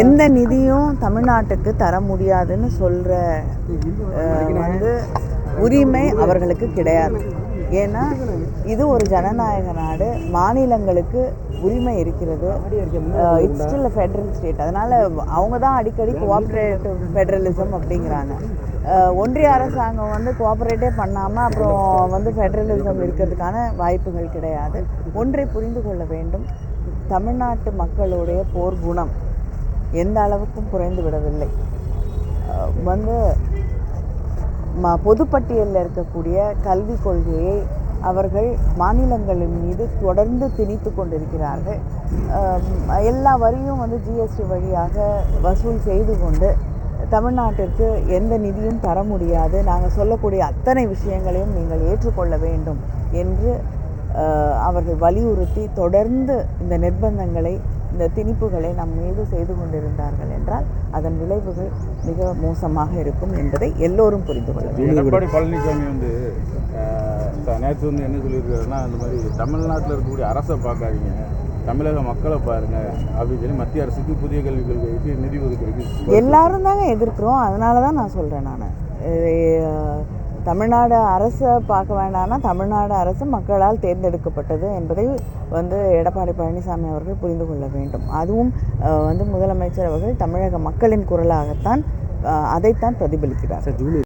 எந்த நிதியும் தமிழ்நாட்டுக்கு தர முடியாதுன்னு சொல்கிற வந்து உரிமை அவர்களுக்கு கிடையாது. ஏன்னா இது ஒரு ஜனநாயக நாடு. மாநிலங்களுக்கு உரிமை இருக்கிறது. இட்ஸ் ஸ்டில் ஃபெடரல் ஸ்டேட் அதனால் அவங்க தான் அடிக்கடி கோஆப்ரேட்டிவ் ஃபெடரலிசம் அப்படிங்கிறாங்க. ஒன்றிய அரசாங்கம் வந்து கோஆப்ரேட்டே பண்ணாமல் அப்புறம் வந்து ஃபெடரலிசம் இருக்கிறதுக்கான வாய்ப்புகள் கிடையாது. ஒன்றை புரிந்து கொள்ள வேண்டும். தமிழ்நாட்டு மக்களுடைய போர் குணம். எந்த அளவுக்கும் குறைந்து விடவில்லை. வந்து ம பொதுப்பட்டியலில் இருக்கக்கூடிய கல்விக் கொள்கையை அவர்கள் மாநிலங்களின் மீது தொடர்ந்து திணித்து கொண்டிருக்கிறார்கள். எல்லா வரியும் வந்து ஜிஎஸ்டி வழியாக வசூல் செய்து கொண்டு தமிழ்நாட்டிற்கு எந்த நிதியும் தர முடியாது. நாங்கள் சொல்லக்கூடிய அத்தனை விஷயங்களையும் நீங்கள் ஏற்றுக்கொள்ள வேண்டும் என்று அவர்கள் வலியுறுத்தி தொடர்ந்து இந்த நிர்பந்தங்களை இந்த திணிப்புகளை நம் மீது செய்து கொண்டிருந்தார்கள் என்றால் அதன் விளைவுகள் மிக மோசமாக இருக்கும் என்பதை எல்லோரும் புரிந்து கொள்ள எடப்பாடி பழனிசாமி வந்து நேத்து வந்து என்ன சொல்லியிருக்காருன்னா அந்த மாதிரி தமிழ்நாட்டில் இருக்கக்கூடிய அரசை பார்க்காதீங்க. தமிழக மக்களை பாருங்க அப்படின்னு சொல்லி மத்திய அரசுக்கு புதிய கல்விக் கொள்கைக்கு நிதி ஒதுக்கீடு எல்லாரும் தாங்க எதிர்க்கிறோம். அதனால தான் நான். சொல்கிறேன் நான் தமிழ்நாடு அரசை பார்க்க வேண்டாம்னா தமிழ்நாடு அரசு மக்களால் தேர்ந்தெடுக்கப்பட்டது என்பதை வந்து எடப்பாடி பழனிசாமி அவர்கள் புரிந்து கொள்ள வேண்டும். அதுவும் வந்து முதலமைச்சர் அவர்கள் தமிழக மக்களின் குரலாகத்தான் அதைத்தான் பிரதிபலிக்கிறார்.